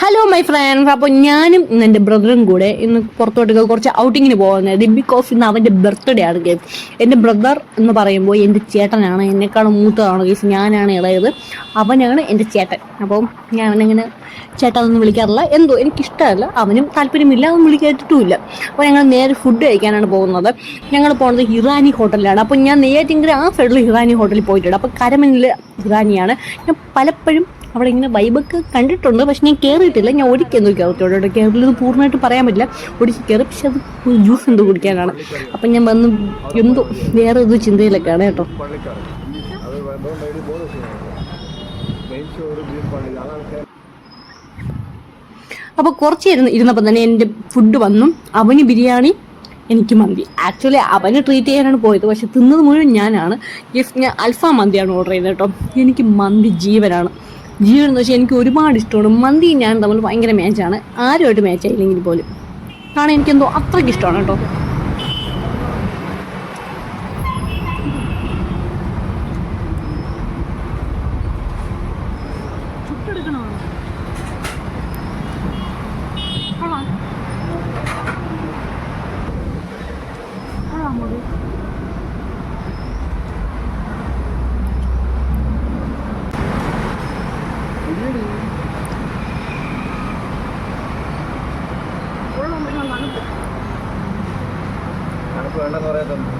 Hello my friends അപ്പോൾ ഞാനും ഇന്ന് എന്റെ ബ്രദറും കൂടെ ഇന്ന് പുറത്തോട്ടൊക്കെ കുറച്ച് ഔട്ടിങ്ങിന് പോകുന്നത് ബിക്കോസ് ഇന്ന് അവന്റെ ബർത്ത്ഡേ ആണ് ഗേസ് എന്റെ ബ്രദർ എന്ന് പറയുമ്പോൾ എന്റെ ചേട്ടനാണ് എന്നെക്കാളും മൂത്തതാണ് ഗേസ് ഞാനാണ് ഇളയത്. അവനാണ് എന്റെ ചേട്ടൻ. അപ്പോൾ ഞാൻ അവനങ്ങനെ ചേട്ടാ ഒന്നും വിളിക്കാറില്ല. എന്തോ എനിക്കിഷ്ടമല്ല. അവനും താല്പര്യമില്ല അവൻ വിളിക്കാറ്റിട്ടുമില്ല അപ്പോൾ ഞങ്ങൾ നേരെ ഫുഡ് കഴിക്കാനാണ് പോകുന്നത്. ഞങ്ങൾ പോകുന്നത് ഹിറാനി ഹോട്ടലിലാണ്. അപ്പോൾ ഞാൻ നേരത്തെ ആ സൈഡിൽ ഹിറാനി ഹോട്ടലിൽ പോയിട്ടുണ്ട്. അപ്പോൾ കരമനിൽ ഹിറാനിയാണ്. ഞാൻ പലപ്പോഴും അവിടെ ഇങ്ങനെ വൈബൊക്കെ കണ്ടിട്ടുണ്ട്. പക്ഷെ ഞാൻ കയറിയിട്ടില്ല ഞാൻ ഒരിക്കലും കയറിയിട്ടുണ്ട് കേരളത്തിൽ പൂർണമായിട്ട് പറയാൻ പറ്റില്ല. ഓടിച്ച് കയറി പക്ഷെ അത് ജ്യൂസ് എന്തോ കുടിക്കാനാണ്. അപ്പം ഞാൻ വന്ന് എന്തോ വേറെ ഏതോ ചിന്തയിലൊക്കെയാണ് കേട്ടോ. അപ്പോൾ കുറച്ച് ഇരുന്ന് ഇരുന്നപ്പോൾ തന്നെ എന്റെ ഫുഡ് വന്നു. അവന് ബിരിയാണി എനിക്ക് മന്തി. ആക്ച്വലി അവന് ട്രീറ്റ് ചെയ്യാനാണ് പോയത്. പക്ഷെ തിന്നത് മുഴുവൻ ഞാനാണ്. ഗിഫ്റ്റ് ഞാൻ അൽഫാം മന്തിയാണ് ഓർഡർ ചെയ്തത് കേട്ടോ. എനിക്ക് മന്തി ജീവനാണ്. ജീവൻ എന്ന് വെച്ചാൽ എനിക്ക് ഒരുപാട് ഇഷ്ടമാണ്. മന്തി ഞാൻ തമ്മിൽ ഭയങ്കര മാച്ചാണ് ആരുമായിട്ട് മാച്ചായില്ലെങ്കിൽ പോലും. കാരണം എനിക്കെന്തോ അത്രയ്ക്ക് ഇഷ്ടമാണ് കേട്ടോ. തണുപ്പ് വേണ്ടെന്ന്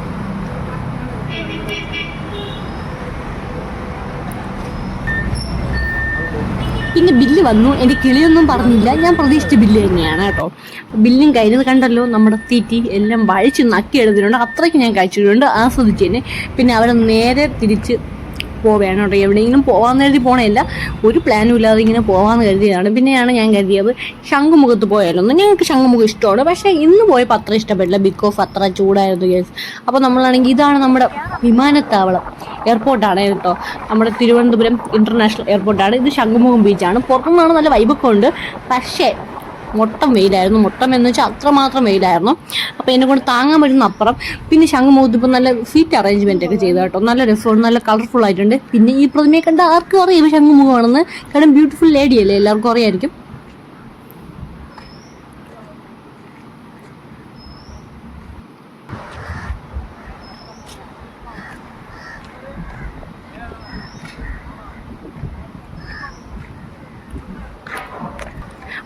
പിന്നെ ബില്ല് വന്നു. എന്റെ കിളിയൊന്നും പറഞ്ഞില്ല. ഞാൻ പ്രതീക്ഷിച്ച ബില്ല് തന്നെയാണ് കേട്ടോ. ബില്ലും കയ്യിൽ കണ്ടല്ലോ. നമ്മുടെ തീറ്റി എല്ലാം വഴിച്ച് നക്കി എടുത്തിട്ടുണ്ട് അത്രയ്ക്ക് ഞാൻ കഴിച്ചിട്ടുണ്ട്. ആസ്വദിച്ച് തന്നെ പിന്നെ അവരെ നേരെ തിരിച്ച് പോവുകയാണ് കേട്ടോ. എവിടെയെങ്കിലും പോകാമെന്ന് കരുതി പോണേല്ല ഒരു പ്ലാനും ഇല്ലാതെ ഇങ്ങനെ പോകാമെന്ന് കരുതിയതാണ്. പിന്നെയാണ് ഞാൻ കരുതിയത് ശംഖുമുഖത്ത് പോയാലൊന്നും ഞങ്ങൾക്ക് ശംഖുമുഖം ഇഷ്ടമാണ്. പക്ഷേ ഇന്ന് പോയപ്പോൾ അത്ര ഇഷ്ടപ്പെട്ടില്ല. ബിക്കോസ് അത്ര ചൂടായിരുന്നു കേസ് അപ്പോൾ നമ്മളാണെങ്കിൽ ഇതാണ് നമ്മുടെ വിമാനത്താവളം. എയർപോർട്ടാണ് കേട്ടോ. നമ്മുടെ തിരുവനന്തപുരം ഇന്റർനാഷണൽ എയർപോർട്ടാണ് ഇത് ശംഖുമുഖം ബീച്ചാണ് പുറത്തുനിന്നാണ് നല്ല വൈബൊക്കെ ഉണ്ട്. പക്ഷേ മൊത്തം വെയിലായിരുന്നു. മൊട്ടം എന്ന് വെച്ചാൽ അത്രമാത്രം വെയിലായിരുന്നു. അപ്പോൾ എന്നെ കൊണ്ട് താങ്ങാൻ പറ്റുന്ന അപ്പുറം പിന്നെ ശംഖുമുഖത്ത് ഇപ്പോൾ നല്ല സീറ്റ് അറേഞ്ച്മെന്റ് ഒക്കെ ചെയ്തു കേട്ടോ. നല്ല രസമാണ് നല്ല കളർഫുൾ ആയിട്ടുണ്ട്. പിന്നെ ഈ പ്രതിമയെ കണ്ട ആർക്കും അറിയാം ശംഖുമുഖമാണെന്ന് കാരണം ബ്യൂട്ടിഫുൾ ലേഡി അല്ലേ? എല്ലാവർക്കും അറിയായിരിക്കും.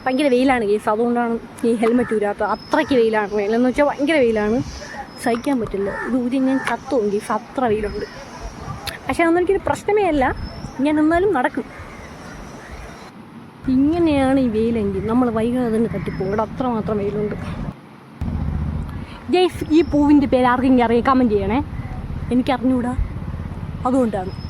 ഭയങ്കര വെയിലാണ്. കേസ് അതുകൊണ്ടാണ് ഈ ഹെൽമെറ്റ് ഊരാത്തത്. അത്രയ്ക്ക് വെയിലാണ്. വെയിലെന്ന് വെച്ചാൽ ഭയങ്കര വെയിലാണ്. സഹിക്കാൻ പറ്റില്ല. ഇത് ഊരി ഞാൻ കത്തും കേസ് അത്ര വെയിലുണ്ട്. പക്ഷേ അതൊന്നും എനിക്കൊരു പ്രശ്നമേ അല്ല. ഞാൻ എന്നാലും നടക്കും. ഇങ്ങനെയാണ് ഈ വെയിലെങ്കിൽ. നമ്മൾ വൈകാതെ തന്നെ തട്ടിപ്പോകും. ഇവിടെ അത്രമാത്രം വെയിലുണ്ട്. ജയ്സ് ഈ പൂവിന്റെ പേര് ആർക്കെങ്കിലും അറിയാം? കമന്റ് ചെയ്യണേ. എനിക്ക് അറിഞ്ഞൂടാ അതുകൊണ്ടാണ്.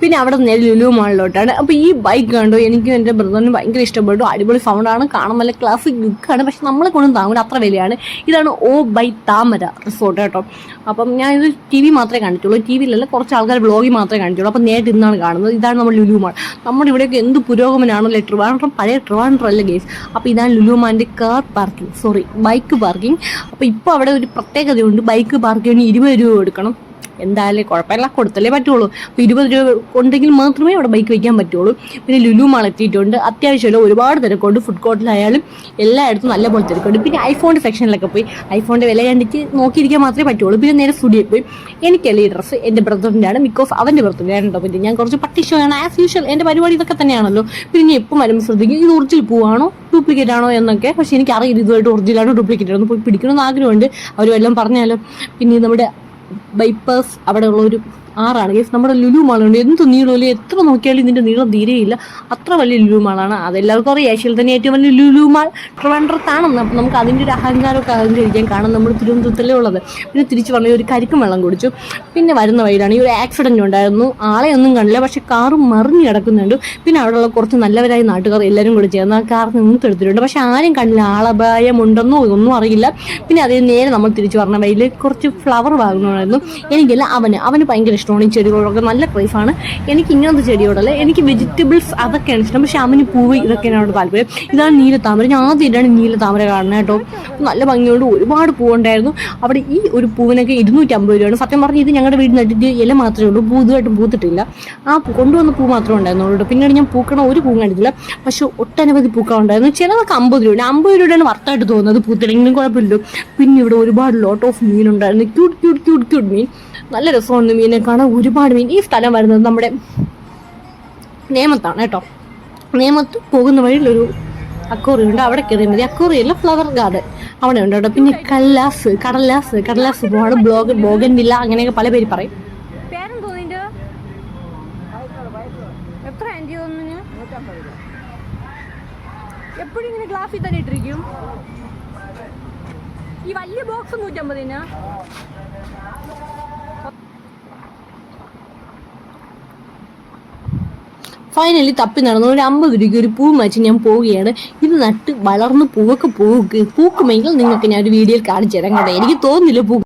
പിന്നെ അവിടെ നേരെ ലുലു മാളിലോട്ടാണ്. അപ്പോൾ ഈ ബൈക്ക് കണ്ടു എനിക്കും എന്റെ ബ്രദറിനും ഭയങ്കര ഇഷ്ടപ്പെട്ടു. അടിപൊളി സൗണ്ടാണ് കാണാൻ നല്ല ക്ലാസിക് ആണ്. പക്ഷെ നമ്മളെ കൊണ്ടും താങ്ങൂല അത്ര വിലയാണ്. ഇതാണ് ഓ ബൈ താമര റിസോർട്ട് കേട്ടോ. അപ്പം ഞാൻ ഇത് ടി വി മാത്രമേ കണ്ടിട്ടുള്ളൂ. ടി വിയിലല്ല കുറച്ച് ആൾക്കാർ ബ്ലോഗിൽ മാത്രമേ കണ്ടിട്ടുള്ളൂ. അപ്പം നേരിട്ട് ഇന്നാണ് കാണുന്നത്. ഇതാണ് നമ്മൾ ലുലു മാൾ. നമ്മുടെ ഇവിടെയൊക്കെ എന്ത് പുരോഗമനാണല്ലോ ട്രിവാൻഡ്രം പഴയ ട്രിവാൻഡ്രം അല്ല ഗേസ് അപ്പോൾ ഇതാണ് ലുലു മാളിന്റെ car parking sorry bike parking അപ്പോൾ ഇപ്പോൾ അവിടെ ഒരു പ്രത്യേകതയുണ്ട് ബൈക്ക് പാർക്കിങ്ങിന് ഇരുപത് രൂപ കൊടുക്കണം. എന്തായാലും കുഴപ്പമില്ല. കൊടുത്തല്ലേ പറ്റുള്ളൂ. അപ്പോൾ ഇരുപത് രൂപ ഉണ്ടെങ്കിൽ മാത്രമേ അവിടെ ബൈക്ക് വയ്ക്കാൻ പറ്റുള്ളൂ. പിന്നെ ലുലു മാൾ എത്തിയിട്ടുണ്ട്. അത്യാവശ്യമല്ല ഒരുപാട് തിരക്കുണ്ട്. ഫുഡ് കോർട്ടിലായാലും എല്ലായിടത്തും നല്ലപോലെ തിരക്കുണ്ട്. പിന്നെ ഐഫോണിന്റെ സെക്ഷനിലൊക്കെ പോയി. ഐഫോണിന്റെ വില കണ്ടിട്ട് നോക്കിയിരിക്കാൻ മാത്രമേ പറ്റുള്ളൂ. പിന്നെ നേരെ സ്റ്റുഡിയോയിൽ പോയി. എനിക്കല്ല ഈ ഡ്രസ്സ് എന്റെ ബ്രദറിന്റെ ആണ്. ബിക്കോസ് അവന്റെ ബർത്ത്ഡേ ആണ് പിന്നെ ഞാൻ കുറച്ച് പട്ടിഷോയാണ് ആസ് യൂഷ്വൽ എന്റെ പരിപാടി ഇതൊക്കെ തന്നെയാണല്ലോ. പിന്നെ ഞാൻ എപ്പം വരുമ്പോൾ ശ്രദ്ധിക്കും. ഇത് ഒറിജിനൽ പോവാണോ? ഡ്യൂപ്ലിക്കേറ്റ് ആണോ എന്നൊക്കെ. പക്ഷേ എനിക്ക് അറിയില്ല ഇതുമായിട്ട് ഒറിജിനലാണോ ഡ്യൂപ്ലിക്കേറ്റ് ആണോ പോയി പിടിക്കണമെന്ന് ആഗ്രഹമുണ്ട്. അവർ വല്ലതും പറഞ്ഞാലോ. പിന്നെ നമ്മുടെ ബൈപ്പാസ് അവിടെ ഉള്ള ഒരു ആറാണ്. ഗൈസ് നമ്മുടെ ലുലു മാളുണ്ട് എന്ത് നീളമില്ല എത്ര നോക്കിയാലും ഇതിന്റെ നീളം തീരെയില്ല അത്ര വലിയ ലുലു മാളാണ് അതെല്ലാവർക്കും അറിയാം. ഏഷ്യയിൽ തന്നെ ഏറ്റവും വലിയ ലുലു മാൾ ട്രിവാൻഡ്രത്താണെന്ന് അപ്പം നമുക്ക് അതിന്റെ ഒരു അഹങ്കാരമൊക്കെ അഹങ്കരിക്കാൻ കാണാൻ നമ്മൾ തിരുവനന്തപുരത്തല്ലേ ഉള്ളത്. പിന്നെ തിരിച്ചു പറഞ്ഞ ഒരു കരിക്കും വെള്ളം കുടിച്ചു. പിന്നെ വരുന്ന വഴിയിലാണ് ഈ ഒരു ആക്സിഡന്റ് ഉണ്ടായിരുന്നു. ആളെ ഒന്നും കണ്ടില്ല. പക്ഷേ കാറ് മറിഞ്ഞ് കിടക്കുന്നുണ്ട്. പിന്നെ അവിടെയുള്ള കുറച്ച് നല്ലവരായ നാട്ടുകാർ എല്ലാവരും കൂടി ചേർന്ന് ആ കാർ നിന്ന് തെടുത്തിട്ടുണ്ട് പക്ഷെ ആരും കണ്ടില്ല. ആളപായമുണ്ടെന്നോ ഒന്നും അറിയില്ല. പിന്നെ അതിന് നേരെ നമ്മൾ തിരിച്ചു പറഞ്ഞ വഴിയിൽ കുറച്ച് ഫ്ലവർ വാങ്ങണമായിരുന്നു. എനിക്കല്ല അവന്. അവന് ഭയങ്കര ഈ ചെടികളൊക്കെ നല്ല ക്രൈസാണ് എനിക്ക് ഇങ്ങനത്തെ ചെടിയോടല്ല എനിക്ക് വെജിറ്റബിൾസ് അതൊക്കെയാണ് ഇഷ്ടം. പക്ഷേ അമ്മന് പൂവ് ഇതൊക്കെയാണ് അവിടെ താല്പര്യം. ഇതാണ് നീലത്താമര. ഞാൻ ആദ്യമായിട്ടാണ് നീലത്താമര കാണുന്നത് കേട്ടോ. നല്ല ഭംഗിയോട് ഒരുപാട് പൂവുണ്ടായിരുന്നു. അവിടെ ഈ ഒരു പൂവിനൊക്കെ ഇരുന്നൂറ്റമ്പത് രൂപയാണ്. സത്യം പറഞ്ഞാൽ ഇത് ഞങ്ങളുടെ വീട് നട്ടിട്ട് ഇല മാത്രമേ ഉള്ളൂ. പുതുതായിട്ടും പൂത്തിട്ടില്ല. ആ കൊണ്ടുവന്ന പൂ മാത്രമേ ഉണ്ടായിരുന്നുള്ളൂ പിന്നീട് ഞാൻ പൂക്കണ ഒരു പൂ കണ്ടിട്ടില്ല. പക്ഷെ ഒട്ടനവധി പൂക്കൾ ഉണ്ടായിരുന്നു. ചിലതൊക്കെ അമ്പത് രൂപ അമ്പത് രൂപയാണ് വർത്തായിട്ട് തോന്നുന്നത് പൂത്തില്ലെങ്കിലും കുഴപ്പമില്ലല്ലോ. പിന്നെ ഇവിടെ ഒരുപാട് ലോട്ട് ഓഫ് മീൻ ഉണ്ടായിരുന്നു ക്യൂട്ട് ക്യൂട്ട് ക്യൂട്ട് ക്യൂട്ട് മീൻ. നല്ല രസമാണ് മീനെ കാണാൻ. ഒരുപാട് മീൻ. ഈ സ്ഥലം വരുന്നത് നമ്മുടെ നേമത്താണ് കേട്ടോ. നേമത്ത് പോകുന്ന വഴിയിലൊരു അക്കോറി ഉണ്ട്. അവിടെ കയറിയാൽ മതി. അക്കോറിയല്ല ഫ്ലവർ ഗാർഡൻ അവിടെ ഉണ്ട് കേട്ടോ. പിന്നെ കല്ലാസ് കടലാസ് കടലാസ് പോവാണ്. ബ്ലോഗ് ബോഗൻ വില്ല അങ്ങനെയൊക്കെ പല പേര് പറയും. എപ്പോഴും ഗ്ലാസ്സിൽ തന്നെ ഇട്ടിരിക്കും. ഈ വലിയ ബോക്സ് നൂറ്റമ്പതിനാ? ഫൈനലി തപ്പി നടന്നു. ഒരു അമ്പത് രൂപയ്ക്ക് ഒരു പൂ മാച്ച് ഞാൻ പോവുകയാണ്. ഇത് നട്ട് വളർന്ന് പൂവൊക്കെ പൂക്ക് പൂക്കുമെങ്കിൽ നിങ്ങൾക്ക് ഞാൻ ഒരു വീഡിയോയിൽ കാണിച്ചു തരാം കേട്ടോ എനിക്ക് തോന്നുന്നില്ല പൂ